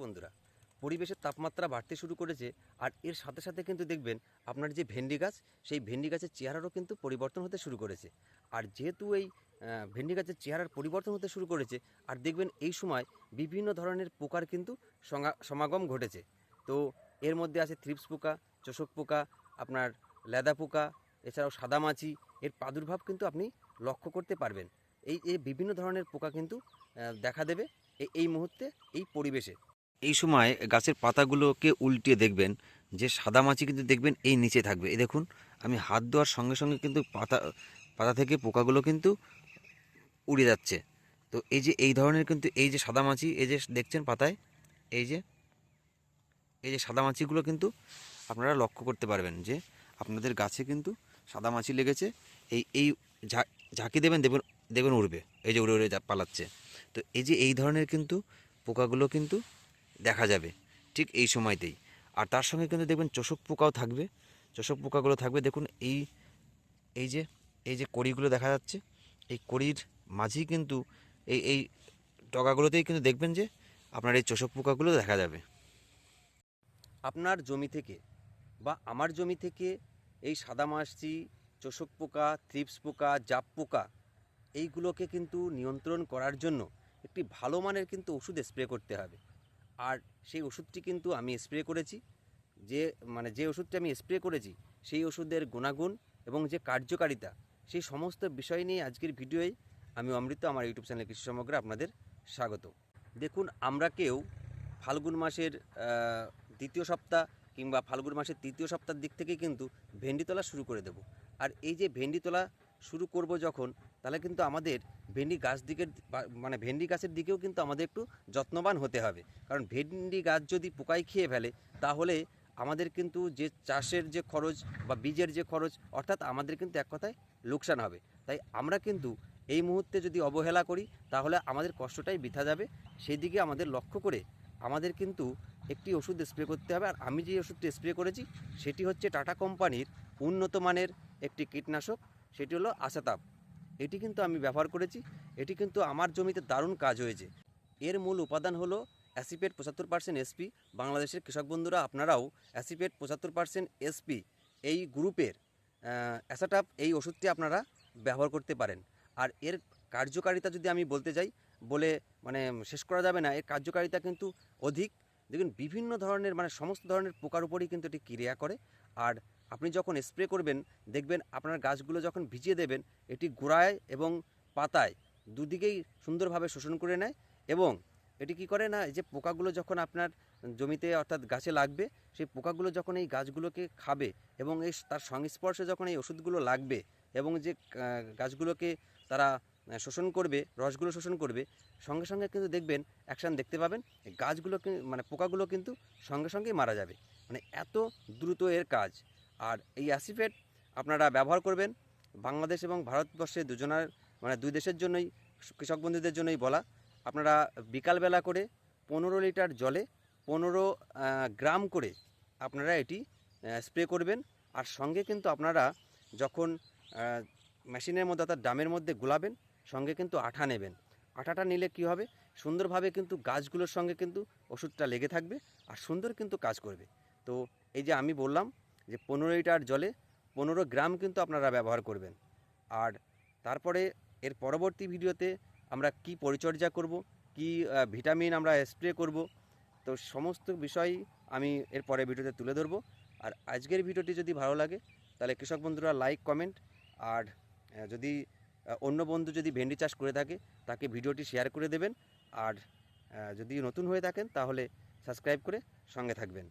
বন্ধুরা, পরিবেশের তাপমাত্রা বাড়তে শুরু করেছে আর এর সাথে সাথে কিন্তু দেখবেন আপনার যে ভেন্ডি গাছ, সেই ভেন্ডি গাছের চেহারারও কিন্তু পরিবর্তন হতে শুরু করেছে। আর যেহেতু এই ভেন্ডি গাছের চেহারার পরিবর্তন হতে শুরু করেছে, আর দেখবেন এই সময় বিভিন্ন ধরনের পোকার কিন্তু সমাগম ঘটেছে। তো এর মধ্যে আছে থ্রিপস পোকা, চোষক পোকা, আপনার লেদা পোকা, এছাড়াও সাদামাছি, এর প্রাদুর্ভাব কিন্তু আপনি লক্ষ্য করতে পারবেন। এই এই বিভিন্ন ধরনের পোকা কিন্তু দেখা দেবে এই- এই মুহূর্তে এই পরিবেশে। এই সময় গাছের পাতাগুলোকে উল্টিয়ে দেখবেন, যে সাদা মাছি কিন্তু দেখবেন এই নিচে থাকবে। এই দেখুন, আমি হাত দেওয়ার সঙ্গে সঙ্গে কিন্তু পাতা পাতা থেকে পোকাগুলো কিন্তু উড়ে যাচ্ছে। তো এই যে এই ধরনের কিন্তু এই যে সাদা মাছি, এই যে দেখছেন পাতায়, এই যে এই যে সাদা মাছিগুলো কিন্তু আপনারা লক্ষ্য করতে পারবেন যে আপনাদের গাছে কিন্তু সাদা মাছি লেগেছে। এই এই ঝাঁকি দেবেন, দেখবেন দেখবেন উড়বে, এই যে উড়ে উড়ে পালাচ্ছে। তো এই যে এই ধরনের কিন্তু পোকাগুলো কিন্তু দেখা যাবে, ঠিক এই সময়তেই। আর তার সঙ্গে কিন্তু দেখবেন চোষক পোকাও থাকবে, চোষক পোকাগুলো থাকবে। দেখুন এই এই যে এই যে কড়িগুলো দেখা যাচ্ছে, এই কড়ির মাঝেই কিন্তু এই এই ডগাগুলোতেই কিন্তু দেখবেন যে আপনার এই চোষক পোকাগুলো দেখা যাবে। আপনার জমি থেকে বা আমার জমি থেকে এই সাদা সাদামাছি, চোষক পোকা, থ্রিপস পোকা, জাপ পোকা, এইগুলোকে কিন্তু নিয়ন্ত্রণ করার জন্য একটি ভালো মানের কিন্তু ওষুধ স্প্রে করতে হবে। আর সেই ওষুধটি কিন্তু আমি স্প্রে করেছি। যে মানে যে ওষুধটি আমি স্প্রে করেছি, সেই ওষুধের গুণাগুণ এবং যে কার্যকারিতা, সেই সমস্ত বিষয় নিয়ে আজকের ভিডিওয়ে আমি অমৃত আমার ইউটিউব চ্যানেল কৃষি সমগ্র আপনাদের স্বাগত। দেখুন, আমরা কেউ ফাল্গুন মাসের দ্বিতীয় সপ্তাহ কিংবা ফাল্গুন মাসের তৃতীয় সপ্তাহের দিক থেকে কিন্তু ভেন্ডি তোলা শুরু করে দেব। আর এই যে ভেন্ডি তোলা শুরু করব যখন তাহলে কিন্তু আমাদের ভেন্ডি গাছ দিকের বা- মানে ভেন্ডি গাছের দিকেও কিন্তু আমাদের একটু যত্নবান হতে হবে। কারণ ভেন্ডি গাছ যদি পোকায় খেয়ে ফেলে, তাহলে আমাদের কিন্তু যে চাষের যে খরচ বা বীজের যে খরচ, অর্থাৎ আমাদের কিন্তু এক কথায় লোকসান হবে। তাই আমরা কিন্তু এই মুহূর্তে যদি অবহেলা করি, তাহলে আমাদের কষ্টটাই বৃথা যাবে। সেই দিকে আমাদের লক্ষ্য করে আমাদের কিন্তু একটি ওষুধ স্প্রে করতে হবে। আর আমি যে ওষুধটি স্প্রে করেছি, সেটি হচ্ছে টাটা কোম্পানির উন্নত মানের একটি কীটনাশক, সেটি হলো আসাতাপ এটি কিন্তু আমি ব্যবহার করেছি। এটি কিন্তু আমার জমিতে দারুণ কাজ হয়েছে। এর মূল উপাদান হলো অ্যাসিপেট পঁচাত্তর পার্সেন্ট এসপি বাংলাদেশের কৃষক বন্ধুরা, আপনারাও অ্যাসিপেট পঁচাত্তর পার্সেন্ট এসপি এই গ্রুপের অ্যাসাটাপ এই ওষুধটি আপনারা ব্যবহার করতে পারেন। আর এর কার্যকারিতা যদি আমি বলতে যাই, বলে মানে শেষ করা যাবে না, এর কার্যকারিতা কিন্তু অধিক। দেখুন, বিভিন্ন ধরনের মানে সমস্ত ধরনের পোকার উপরেই কিন্তু এটি ক্রিয়া করে। আর আপনি যখন স্প্রে করবেন, দেখবেন আপনার গাছগুলো যখন ভিজিয়ে দেবেন, এটি গোড়ায় এবং পাতায় দুদিকেই সুন্দরভাবে শোষণ করে নেয় এবং এটি কি করে না যে পোকাগুলো যখন আপনার জমিতে অর্থাৎ গাছে লাগবে, সেই পোকাগুলো যখন এই গাছগুলোকে খাবে এবং এই তার সংস্পর্শে যখন এই ওষুধগুলো লাগবে এবং যে গাছগুলোকে তারা শোষণ করবে, রসগুলো শোষণ করবে, সঙ্গে সঙ্গে কিন্তু দেখবেন, অ্যাকশান দেখতে পাবেন গাছগুলো মানে পোকাগুলো কিন্তু সঙ্গে সঙ্গেই মারা যাবে। মানে এত দ্রুত এর কাজ। আর এই অ্যাসিফেট আপনারা ব্যবহার করবেন। বাংলাদেশ এবং ভারতবর্ষে দুজনার মানে দুই দেশের জন্যই, কৃষক বন্ধুদের জন্যই বলা। আপনারা বিকালবেলা করে পনেরো লিটার জলে পনেরো গ্রাম করে আপনারা এটি স্প্রে করবেন। আর সঙ্গে কিন্তু আপনারা যখন মেশিনের মধ্যে অর্থাৎ ডামের মধ্যে গোলাবেন, সঙ্গে কিন্তু আঠা নেবেন। আঠাটা নিলে কি হবে? সুন্দরভাবে কিন্তু গাছগুলোর সঙ্গে কিন্তু ওষুধটা লেগে থাকবে আর সুন্দর কিন্তু কাজ করবে। তো এই যে আমি বললাম যে পনেরো লিটার জলে পনেরো গ্রাম কিন্তু আপনারা ব্যবহার করবেন। আর তারপরে এর পরবর্তী ভিডিওতে আমরা কি পরিচর্যা করব, কি ভিটামিন আমরা স্প্রে করব, তো সমস্ত বিষয় আমি এর পরে ভিডিওতে তুলে ধরবো। আর আজকের ভিডিওটি যদি ভালো লাগে, তাহলে কৃষক বন্ধুরা লাইক, কমেন্ট আর যদি অন্য বন্ধু যদি ভেন্ডি চাষ করে থাকে, তাকে ভিডিওটি শেয়ার করে দেবেন। আর যদি নতুন হয়ে থাকেন, তাহলে সাবস্ক্রাইব করে সঙ্গে থাকবেন।